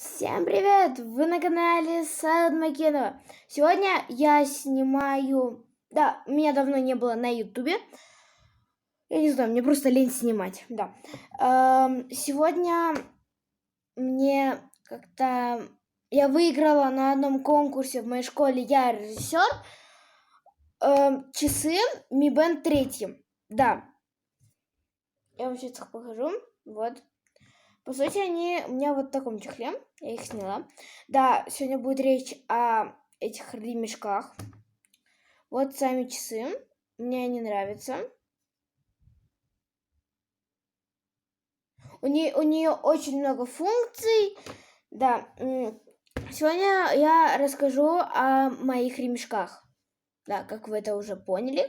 Всем привет! Вы на канале Сад Макинова. Сегодня я снимаю... Да, меня давно не было на ютубе. Я не знаю, мне просто лень снимать. Да. Эм, сегодня мне как-то... Я выиграла на одном конкурсе в моей школе «Я режиссер» эм, часы Mi Band 3. Да. Я вам сейчас их покажу. Вот. По сути, они у меня вот в таком чехле. Я их сняла. Да, сегодня будет речь о этих ремешках. Вот сами часы. Мне они нравятся. У нее, у нее очень много функций. Да. Сегодня я расскажу о моих ремешках. Да, как вы это уже поняли.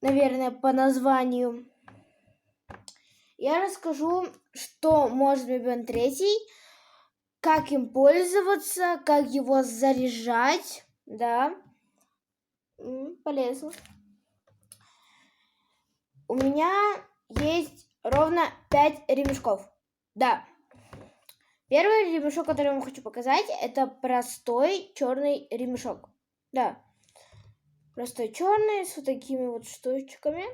Наверное, по названию. Я расскажу, что может Бибен третий, как им пользоваться, как его заряжать, да, полезно. У меня есть ровно 5 ремешков, да. Первый ремешок, который я вам хочу показать, это простой черный ремешок, да. Простой черный с вот такими вот штучками.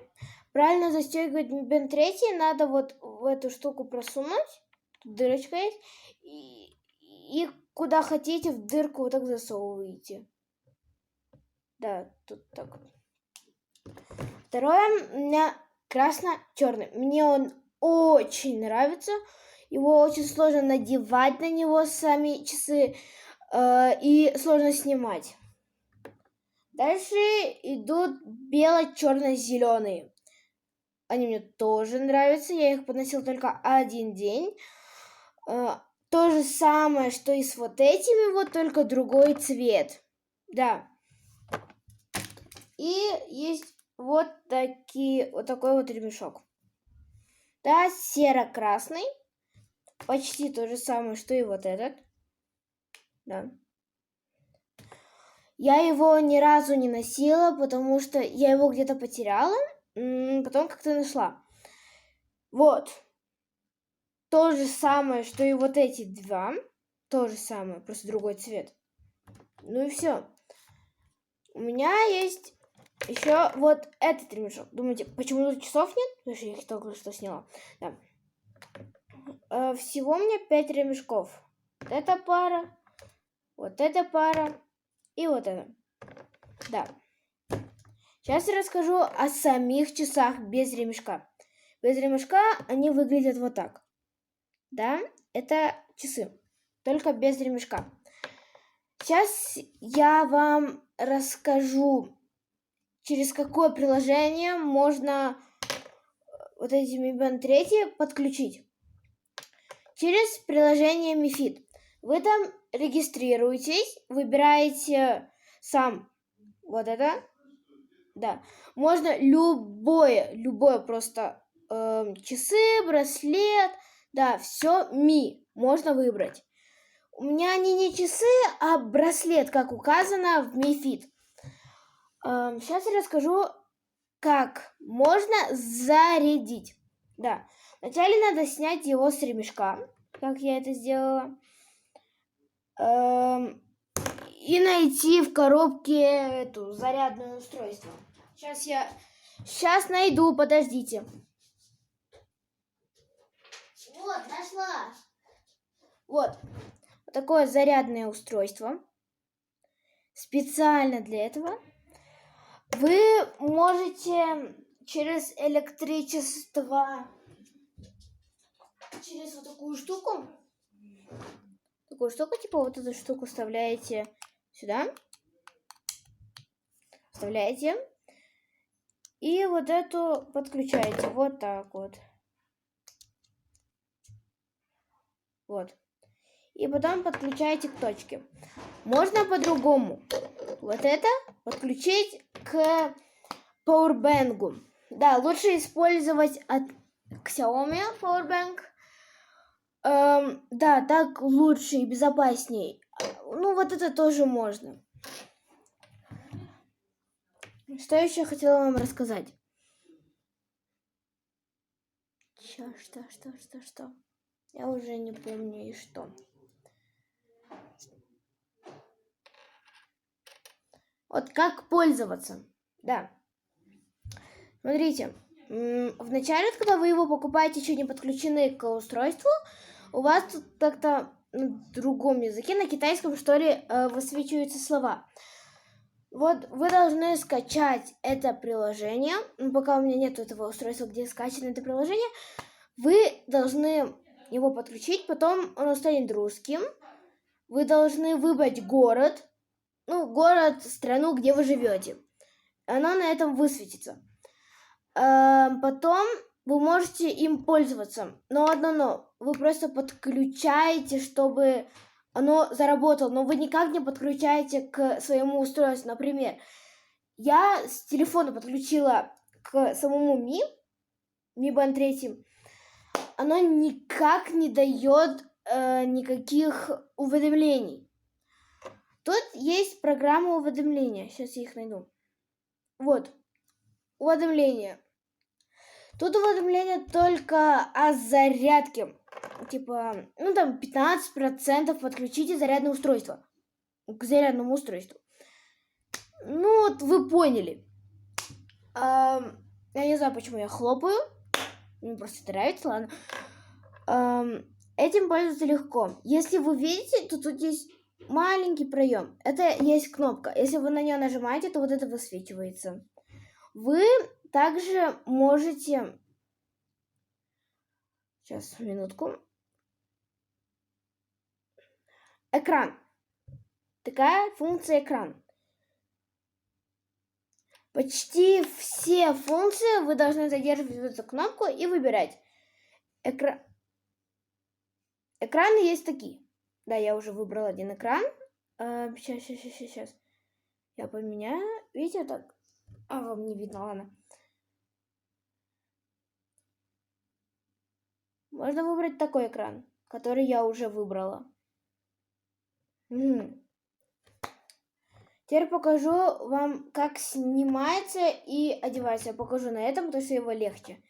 Правильно застегивать бен третий, надо вот в эту штуку просунуть, тут дырочка есть, и, и куда хотите в дырку вот так засовываете. Да, тут так. Второе у меня красно-черный. Мне он очень нравится. Его очень сложно надевать на него сами часы э, и сложно снимать. Дальше идут бело-черно-зеленые. Они мне тоже нравятся. Я их подносила только один день. Э, то же самое, что и с вот этими, вот только другой цвет. Да. И есть вот такие, вот такой вот ремешок. Да, серо-красный. Почти то же самое, что и вот этот. Да. Я его ни разу не носила, потому что я его где-то потеряла потом как-то нашла. Вот. То же самое, что и вот эти два. То же самое, просто другой цвет. Ну и все. У меня есть еще вот этот ремешок. Думаете, почему тут часов нет? Потому что я их только что сняла. Да. Э, всего мне пять ремешков. Вот эта пара, вот эта пара и вот эта. Да. Сейчас я расскажу о самих часах без ремешка. Без ремешка они выглядят вот так. Да, это часы, только без ремешка. Сейчас я вам расскажу, через какое приложение можно э, вот эти Mi Band 3 подключить. Через приложение MiFit. Вы там регистрируетесь, выбираете сам вот это, да. Можно любое, любое просто э, часы, браслет, да, все ми можно выбрать. У меня они не часы, а браслет, как указано в Мифит. Э, сейчас я расскажу, как можно зарядить. Да, вначале надо снять его с ремешка, как я это сделала. Э, и найти в коробке эту зарядное устройство. Сейчас я сейчас найду, подождите. Вот, нашла. Вот. вот такое зарядное устройство. Специально для этого. Вы можете через электричество, через вот такую штуку, такую штуку, типа вот эту штуку вставляете сюда. Вставляете. И вот эту подключаете. Вот так вот. Вот. И потом подключаете к точке. Можно по-другому. Вот это подключить к Powerbank. Да, лучше использовать от Xiaomi Powerbank. Эм, да, так лучше и безопасней. Ну, вот это тоже можно. Что еще хотела вам рассказать? Что, что, что, что, что? Я уже не помню и что. Вот как пользоваться. Да. Смотрите, вначале, когда вы его покупаете, еще не подключены к устройству, у вас тут как-то на другом языке, на китайском, что ли, э, высвечиваются слова. Вот вы должны скачать это приложение. Ну, пока у меня нет этого устройства, где скачано это приложение. Вы должны его подключить, потом оно станет русским. Вы должны выбрать город, ну, город, страну, где вы живете. Оно на этом высветится. Эм, потом вы можете им пользоваться. Но одно но. Вы просто подключаете, чтобы оно заработало. Но вы никак не подключаете к своему устройству. Например, я с телефона подключила к самому Ми, Mi Band 3. Оно никак не дает э, никаких уведомлений. Тут есть программа уведомления. Сейчас я их найду. Вот. Уведомления. Тут уведомление только о зарядке. Типа, ну там 15% подключите зарядное устройство. К зарядному устройству. Ну вот вы поняли. А, я не знаю, почему я хлопаю. Мне просто нравится, ладно. А, этим пользоваться легко. Если вы видите, то тут есть маленький проем. Это есть кнопка. Если вы на нее нажимаете, то вот это высвечивается. Вы также можете... Сейчас, минутку. Экран. Такая функция экран. Почти все функции вы должны задерживать эту кнопку и выбирать. Экра... Экраны есть такие. Да, я уже выбрал один экран. Сейчас, сейчас, сейчас, сейчас. Я поменяю. Видите, так? А, вам не видно, ладно. Можно выбрать такой экран, который я уже выбрала. Угу. Теперь покажу вам, как снимается и одевается. Я покажу на этом, потому что его легче.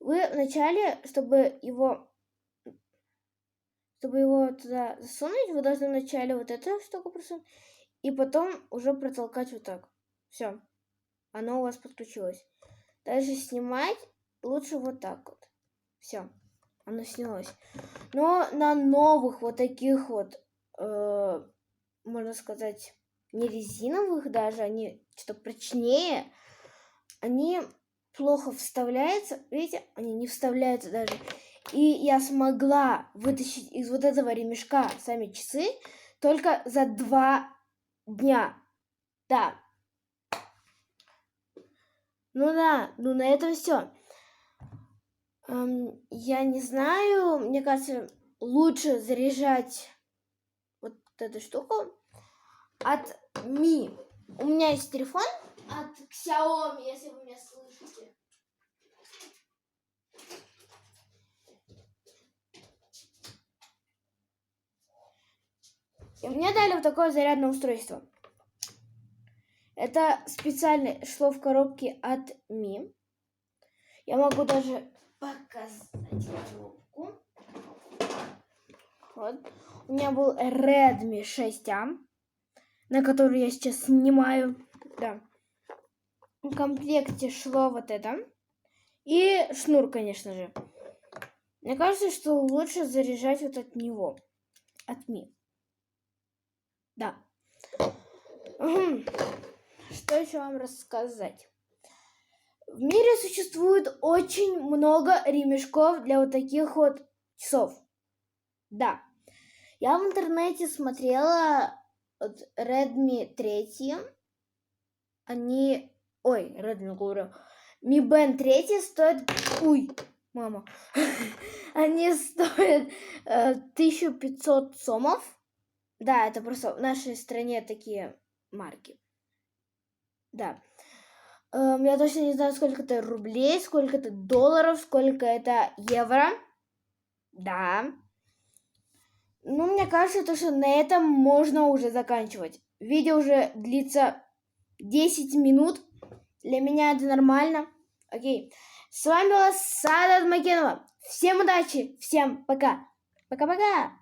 Вы вначале, чтобы его чтобы его туда засунуть, вы должны вначале вот эту штуку просунуть, и потом уже протолкать вот так. Все. Оно у вас подключилось. Дальше снимать лучше вот так вот. Все. Оно снялось. Но на новых вот таких вот, э, можно сказать, не резиновых даже, они что прочнее, они плохо вставляются. Видите, они не вставляются даже. И я смогла вытащить из вот этого ремешка сами часы только за два дня. Да. Ну да, ну на этом все. Эм, я не знаю, мне кажется, лучше заряжать вот эту штуку от Ми. У меня есть телефон от Xiaomi, если вы меня слышите. И мне дали вот такое зарядное устройство. Это специально шло в коробке от Ми. Я могу даже показать коробку. Вот. У меня был Redmi 6A, на который я сейчас снимаю. Да. В комплекте шло вот это. И шнур, конечно же. Мне кажется, что лучше заряжать вот от него. От Ми. Да. Что еще вам рассказать? В мире существует очень много ремешков для вот таких вот часов. Да. Я в интернете смотрела вот Redmi 3. Они... Ой, Redmi, говорю. Mi Band 3 стоит... Уй, мама. Они стоят э, 1500 сомов. Да, это просто в нашей стране такие марки. Да. Эм, я точно не знаю, сколько это рублей, сколько это долларов, сколько это евро. Да. Ну, мне кажется, то, что на этом можно уже заканчивать. Видео уже длится 10 минут. Для меня это нормально. Окей. С вами была Сада Макенова. Всем удачи, всем пока. Пока-пока!